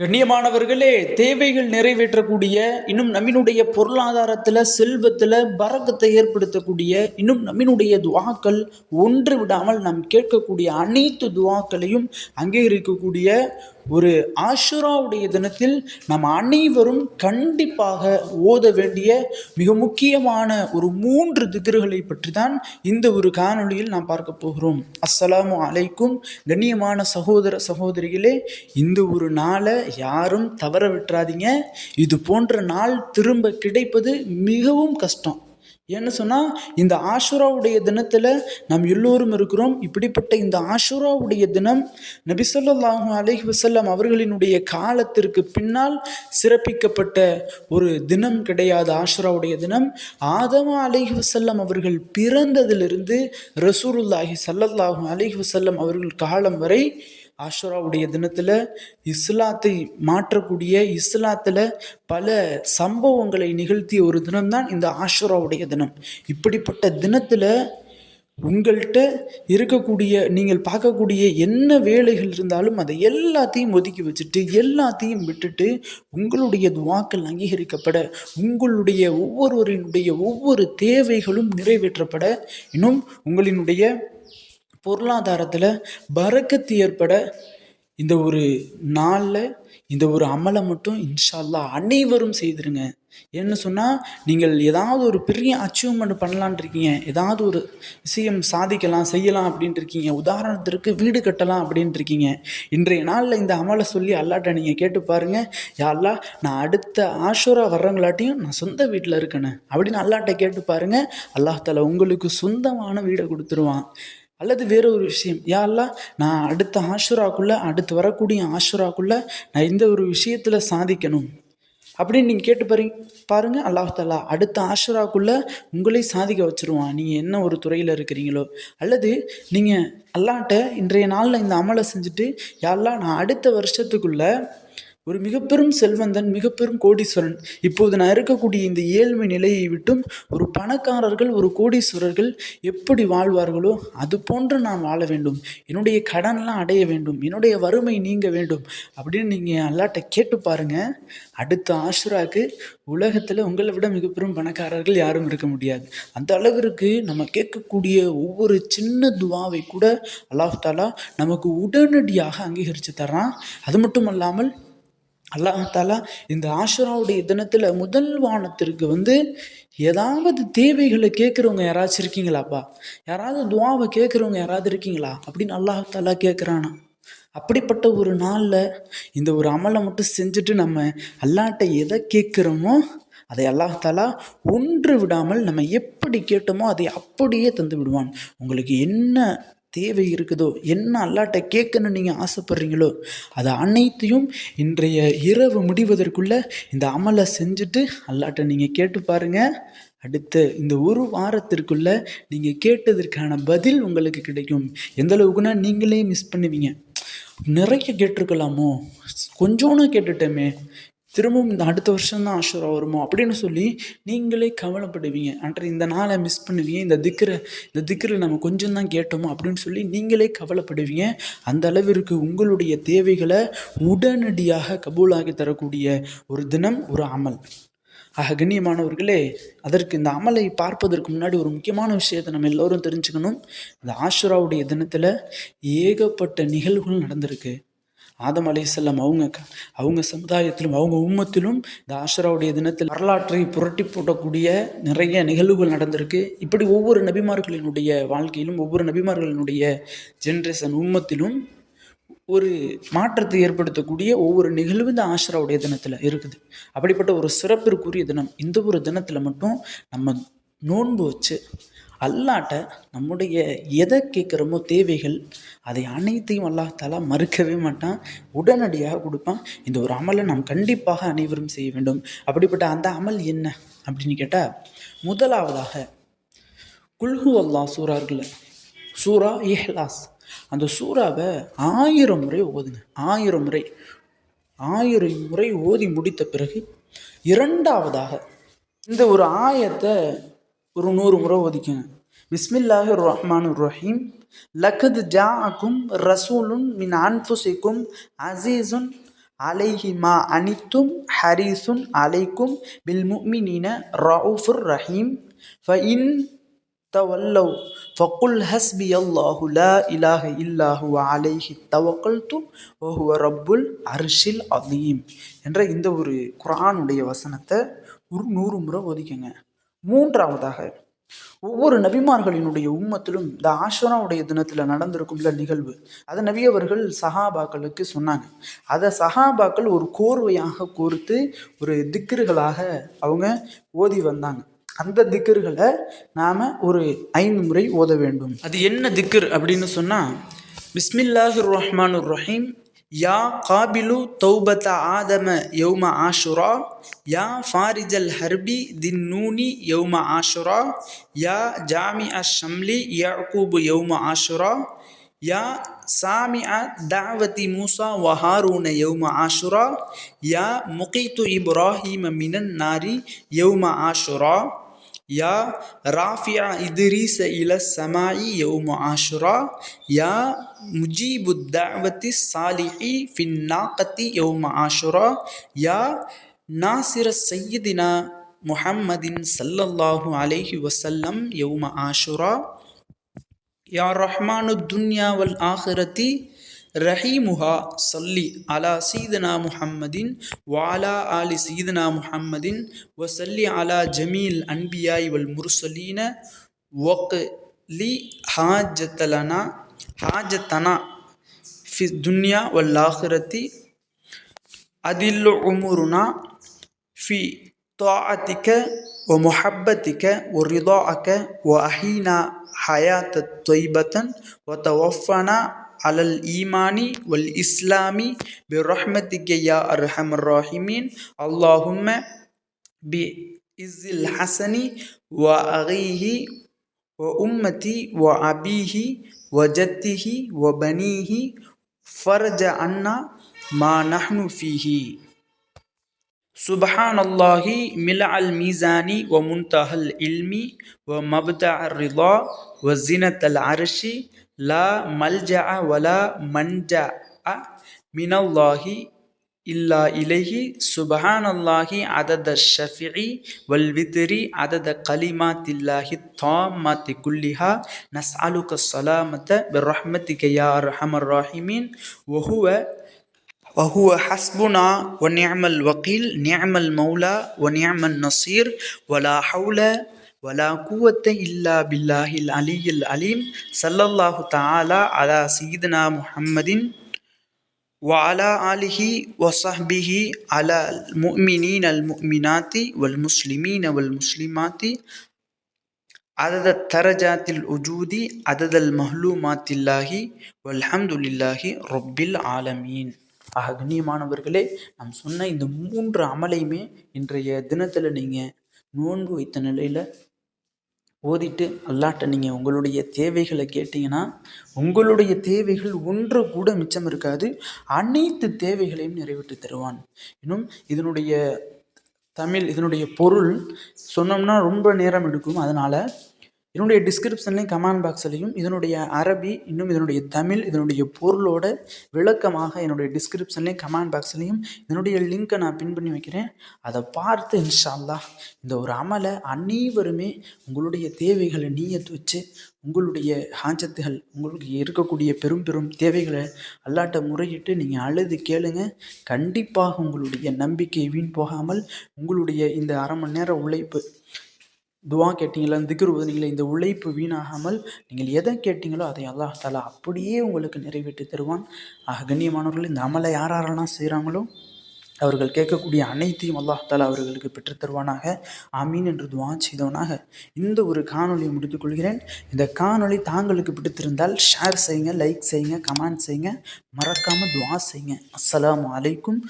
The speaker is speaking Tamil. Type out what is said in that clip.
கண்ணியமானவர்களே தேவைகள் நிறைவேற்றக்கூடிய இன்னும் நம்மினுடைய பொருளாதாரத்தில் செல்வத்தில் பரக்கத்தை ஏற்படுத்தக்கூடிய இன்னும் நம்மினுடைய துவாக்கள் ஒன்று விடாமல் நாம் கேட்கக்கூடிய அனைத்து துவாக்களையும் அங்கீகரிக்கக்கூடிய ஒரு ஆஷுராவுடைய தினத்தில் நாம் அனைவரும் கண்டிப்பாக ஓத வேண்டிய மிக முக்கியமான ஒரு மூன்று திகர்களை பற்றி தான் இந்த ஒரு காணொளியில் நாம் பார்க்க போகிறோம். அஸ்ஸலாமு அலைக்கும் கண்ணியமான சகோதர சகோதரிகளே இந்த ஒரு நாளை யாரும் தவற விட்டுறாதீங்க. இது போன்ற நாள் திரும்ப கிடைப்பது மிகவும் கஷ்டம். ஏன்னு சொன்னால் இந்த ஆஷுராவுடைய தினத்தில் நாம் எல்லோரும் இருக்கிறோம். இப்படிப்பட்ட இந்த ஆஷுராவுடைய தினம் நபிசல்லாஹு அலஹி வசல்லம் அவர்களினுடைய காலத்திற்கு பின்னால் சிறப்பிக்கப்பட்ட ஒரு தினம் கிடையாது ஆஷுராவுடைய தினம். ஆதமா அலஹி வசல்லம் அவர்கள் பிறந்ததிலிருந்து ரசூருல்லாஹி ஸல்லல்லாஹு அலஹி வசல்லம் அவர்கள் காலம் வரை ஆஷுராவுடைய தினத்தில் இஸ்லாத்தை மாற்றக்கூடிய இஸ்லாத்தில் பல சம்பவங்களை நிகழ்த்திய ஒரு தினம்தான் இந்த ஆஷுராவுடைய தினம். இப்படிப்பட்ட தினத்தில் உங்கள்கிட்ட இருக்கக்கூடிய நீங்கள் பார்க்கக்கூடிய என்ன வேலைகள் இருந்தாலும் அதை எல்லாத்தையும் ஒதுக்கி வச்சுட்டு எல்லாத்தையும் விட்டுட்டு உங்களுடைய துவாக்கள் அங்கீகரிக்கப்பட உங்களுடைய ஒவ்வொருவரினுடைய ஒவ்வொரு தேவைகளும் நிறைவேற்றப்பட இன்னும் உங்களினுடைய பொருளாதாரத்தில் பறக்கத்து ஏற்பட இந்த ஒரு நாளில் இந்த ஒரு அமலை மட்டும் இன்ஷால்லா அனைவரும் செய்திருங்க. என்ன சொன்னால் நீங்கள் ஏதாவது ஒரு பெரிய அச்சீவ்மெண்ட் பண்ணலான் இருக்கீங்க ஏதாவது ஒரு விஷயம் சாதிக்கலாம் செய்யலாம் அப்படின்ட்டு இருக்கீங்க உதாரணத்திற்கு வீடு கட்டலாம் அப்படின்ட்டு இருக்கீங்க. இன்றைய நாளில் இந்த அமலை சொல்லி அல்லாட்ட நீங்கள் கேட்டு பாருங்கள் யாரா நான் அடுத்த ஆஷூரா வர்றவங்களாட்டியும் நான் சொந்த வீட்டில் இருக்கேனே அப்படின்னு அல்லாட்ட கேட்டு பாருங்கள் அல்லாஹ் உங்களுக்கு சொந்தமான வீடை கொடுத்துருவான். அல்லது வேற ஒரு விஷயம் யாரெல்லாம் நான் அடுத்த ஆஷுராக்குள்ளே அடுத்து வரக்கூடிய ஆஷுராக்குள்ளே நான் இந்த ஒரு விஷயத்தில் சாதிக்கணும். அப்படின்னு நீங்கள் கேட்டு பாருங்க பாருங்கள் அல்லாஹாலா அடுத்த ஆஷுராக்குள்ளே உங்களை சாதிக்க வச்சுருவான். நீங்கள் என்ன ஒரு துறையில் இருக்கிறீங்களோ. அல்லது நீங்கள் அல்லாட்ட இன்றைய நாளில் இந்த அமலை செஞ்சுட்டு யாரெல்லாம் நான் அடுத்த வருஷத்துக்குள்ளே ஒரு மிகப்பெரும் செல்வந்தன் மிகப்பெரும் கோடீஸ்வரன். இப்போது நான் இருக்கக்கூடிய இந்த ஏழ்மை நிலையை விட்டும் ஒரு பணக்காரர்கள் ஒரு கோடீஸ்வரர்கள் எப்படி வாழ்வார்களோ அது போன்று நான் வாழ வேண்டும். என்னுடைய கடன்லாம் அடைய வேண்டும். என்னுடைய வறுமை நீங்க வேண்டும். அப்படின்னு நீங்கள் அல்லாட்ட கேட்டு பாருங்க. அடுத்த ஆஷ்ராக்கு உலகத்தில் உங்களை விட மிகப்பெரும் பணக்காரர்கள் யாரும் இருக்க முடியாது. அந்த அளவிற்கு நம்ம கேட்கக்கூடிய ஒவ்வொரு சின்ன துவாவை கூட அல்லாஹாலா நமக்கு உடனடியாக அங்கீகரித்து தர்றான். அது மட்டும் அல்லாமல் அல்லாஹ் தாலா இந்த ஆஷராவுடைய தினத்தில் முதல் வானத்திற்கு வந்து ஏதாவது தேவைகளை கேட்குறவங்க யாராச்சும் இருக்கீங்களாப்பா? யாராவது துவாவை கேட்குறவங்க யாராவது இருக்கீங்களா? அப்படின்னு அல்லாஹ் தாலா கேட்குறானா? அப்படிப்பட்ட ஒரு நாளில் இந்த ஒரு அமலை மட்டும் செஞ்சுட்டு நம்ம அல்லாட்ட எதை கேட்குறோமோ அதை அல்லாஹ் தாலா ஒன்று விடாமல் நம்ம எப்படி கேட்டோமோ அதை அப்படியே தந்து விடுவான். உங்களுக்கு என்ன தேவை இருக்குதோ? என்ன அல்லாட்ட கேட்கணும்னு நீங்கள் ஆசைப்படுறீங்களோ? அது அனைத்தையும் இன்றைய இரவு முடிவதற்குள்ளே இந்த அமலை செஞ்சுட்டு அல்லாட்ட நீங்கள் கேட்டு பாருங்கள் அடுத்த இந்த ஒரு வாரத்திற்குள்ள நீங்கள் கேட்டதற்கான பதில் உங்களுக்கு கிடைக்கும். எந்த அளவுக்குன்னா நீங்களே மிஸ் பண்ணுவீங்க. நிறைய கேட்டிருக்கலாமோ? கொஞ்சோன்னு கேட்டுட்டோமே. திரும்பவும் இந்த அடுத்த வருஷம் தான் ஆஷுரா வருமோ அப்படின்னு சொல்லி நீங்களே கவலைப்படுவீங்க. அன்றை இந்த நாளை மிஸ் பண்ணுவீங்க. இந்த திக்கரை இந்த திக்கரில் நம்ம கொஞ்சம் தான் கேட்டோமோ அப்படின்னு சொல்லி நீங்களே கவலைப்படுவீங்க. அந்த அளவிற்கு உங்களுடைய தேவைகளை உடனடியாக கபூலாகி தரக்கூடிய ஒரு தினம் ஒரு அமல். ஆக கண்ணியமானவர்களே அதற்கு இந்த அமலை பார்ப்பதற்கு முன்னாடி ஒரு முக்கியமான விஷயத்தை நம்ம எல்லோரும் தெரிஞ்சுக்கணும். இந்த ஆஷுராவுடைய தினத்தில் ஏகப்பட்ட நிகழ்வுகள் நடந்திருக்கு. ஆதம் அலைசல்லாம் அவங்க க- அவங்க சமுதாயத்திலும் அவங்க உம்மத்திலும் இந்த ஆஷராவுடைய தினத்தில் வரலாற்றை புரட்டி போடக்கூடிய நிறைய நிகழ்வுகள் நடந்திருக்கு. இப்படி ஒவ்வொரு நபிமார்களினுடைய வாழ்க்கையிலும் ஒவ்வொரு நபிமார்களினுடைய ஜென்ரேஷன் உம்மத்திலும் ஒரு மாற்றத்தை ஏற்படுத்தக்கூடிய ஒவ்வொரு நிகழ்வு இந்த ஆஷராவுடைய தினத்தில் இருக்குது. அப்படிப்பட்ட ஒரு சிறப்பிற்குரிய தினம் இந்த ஒரு தினத்தில் மட்டும் நம்ம நோன்பு வச்சு அல்லாட்ட நம்முடைய எதை கேட்குறோமோ தேவைகள் அதை அனைத்தையும் அல்லாத்தாலா மறுக்கவே மாட்டான். உடனடியாக கொடுப்பான். இந்த ஒரு அமலை நாம் கண்டிப்பாக அனைவரும் செய்ய வேண்டும். அப்படிப்பட்ட அந்த அமல் என்ன அப்படின்னு கேட்டால் முதலாவதாக குல்ஹு அல்லா சூறா இருக்குல்ல சூரா இஹ்லாஸ். அந்த சூறாவை ஆயிரம் முறை ஓதுங்க. ஆயிரம் முறை. ஆயிரம் முறை ஓதி முடித்த பிறகு இரண்டாவதாக இந்த ஒரு ஆயத்தை ஒரு நூறு முறை ஒதுக்குங்க பிஸ்மில்லாஹி ரஹ்மான் ரஹீம் லக்கத் ஜாஅக்கும் ரசூலுன் மின் அன்ஃபுசிக்கும் அசீசுன் அலைஹி மா அனித்தும் ஹரிசுன் அலைக்கும் பில் முக்மினின ரவுஃபுர் ரஹீம். ஃபஇன் தவல்லவ் ஃபக்குல் ஹஸ்பி அல்லாஹு லா இலாஹ இல்லாஹு அலைஹி தவக்கல்து வஹுவ ரப்புல் அர்ஷில் அதீம் என்ற இந்த ஒரு குரானுடைய வசனத்தை ஒரு நூறு முறை ஒதுக்குங்க மூன்றாவதாக ஒவ்வொரு நபிமார்களினுடைய உம்மத்திலும் இந்த ஆஷ்வராவுடைய தினத்தில் நடந்திருக்கும்ல நிகழ்வு. அதை நபியவர்கள் சஹாபாக்களுக்கு சொன்னாங்க. அதை சஹாபாக்கள் ஒரு கோர்வையாக கோர்த்து ஒரு திக்கிறுகளாக அவங்க ஓதி வந்தாங்க. அந்த திக்கிறுகளை நாம் ஒரு ஐந்து முறை ஓத வேண்டும். அது என்ன திக்கர் அப்படின்னு சொன்னால் பிஸ்மில்லாஹிர் ரஹ்மான் ரஹீம் يا قابل توبة آدم يوم عاشوراء يا فارج الحرب ذي يوم عاشوراء يا جامع الشمل يعقوب يوم عاشوراء يا سامع دعوة موسى وهارون يوم عاشوراء يا مقيت إبراهيم من النار يوم عاشوراء. يا رافع إدريس إلى السماء يوم عاشوراء يا مجيب الدعوة الصالح في الناقة يوم عاشوراء يا ناصر سيدنا محمد صلى الله عليه وسلم يوم عاشوراء يا رحمن الدنيا والآخرة رحيمها صلي على سيدنا محمد وعلى آل سيدنا محمد وصلي على جميع الأنبياء والمرسلين. وقلي حاجتنا حاجتنا في الدنيا والآخرة. أدل عمرنا في طاعتك ومحبتك ورضاك وأحينا حياة طيبة وتوفنا على الإيمان والإسلام برحمتك يا أرحم الراحمين. اللهم بإز الحسن وأغيه وأمتي وأبيه وجده وبنيه فرج عنا ما نحن فيه. سبحان الله ملع الميزان ومنتهى العلم ومبدع الرضا وزنة العرش لا ملجأ ولا منجأ من الله إلا إليه سبحان الله عدد الشفع والوتر عدد كلمات الله التامات كلها نسألك السلامة برحمتك يا أرحم الراحمين وهو وهو حسبنا ونعم الوكيل نعم المولى ونعم النصير ولا حول வலா குவத்தை இல்லா பில்லாஹில் அலியில் அலீம் சல்லல்லாஹு தாலா அலா சீதனா முஹம்மதின் வாலா ஆலிஹி ஒசஹ்பிஹி அல முமினீன் அல் முமினாத்தி வல் முஸ்லிமீன் அவல் முஸ்லிமாத்தி அதத தரஜாத்தில் உஜூதி அததல் மஹ்லூமாத்தில்லாஹி வல்ஹம்துலில்லாஹி ரொப்பில் ஆலமீன். ஆக கண்ணியமானவர்களே நாம் சொன்ன இந்த மூன்று அமலையுமே இன்றைய தினத்தில் நீங்கள் நோன்பு வைத்த நிலையில் ஓதிட்டு அல்லாட்ட நீங்கள் உங்களுடைய தேவைகளை கேட்டிங்கன்னா உங்களுடைய தேவைகள் ஒன்று கூட மிச்சம் இருக்காது. அனைத்து தேவைகளையும் நிறைவேற்றி தருவான். இன்னும் இதனுடைய தமிழ் இதனுடைய பொருள் சொன்னோம்னா ரொம்ப நேரம் எடுக்கும். அதனால் இதனுடைய டிஸ்கிரிப்ஷன்லையும் கமெண்ட் பாக்ஸ்லையும் இதனுடைய அரபி இன்னும் இதனுடைய தமிழ் இதனுடைய பொருளோட விளக்கமாக என்னுடைய டிஸ்கிரிப்ஷன்லையும் கமெண்ட் பாக்ஸ்லையும் இதனுடைய லிங்க்கை நான் பின் பண்ணி வைக்கிறேன். அதை பார்த்து இன்ஷால்லா இந்த ஒரு அமலை அனைவருமே உங்களுடைய தேவைகளை நீயத்து வச்சு உங்களுடைய ஹாஜத்துகள் உங்களுக்கு இருக்கக்கூடிய பெரும் பெரும் தேவைகளை அல்லாட்ட முறையிட்டு நீங்கள் அழுது கேளுங்க. கண்டிப்பாக உங்களுடைய நம்பிக்கை வீண் போகாமல் உங்களுடைய இந்த அரை மணி நேர உழைப்பு துவா கேட்டீங்களா? திக்ரு ஓதுனீங்களே? இந்த உழைப்பு வீணாகாமல் நீங்கள் எதை கேட்டீங்களோ அதை அல்லாஹ் தாலா அப்படியே உங்களுக்கு நிறைவேற்றி தருவான். ஆக கண்ணியமானவர்கள் இந்த அமலை யார் யாரெல்லாம் செய்கிறாங்களோ அவர்கள் கேட்கக்கூடிய அனைத்தையும் அல்லாஹ் தாலா அவர்களுக்கு பெற்றுத்தருவானாக அமீன் ஆமீன் என்று துவா செய்தவனாக. இந்த ஒரு காணொலியை முடித்துக்கொள்கிறேன் இந்த காணொலி தாங்களுக்கு பிடித்திருந்தால் ஷேர் செய்யுங்க லைக் செய்யுங்க கமெண்ட் செய்யுங்க. மறக்காமல் துவா செய்யுங்க. அஸ்லாம் அலைக்கும்.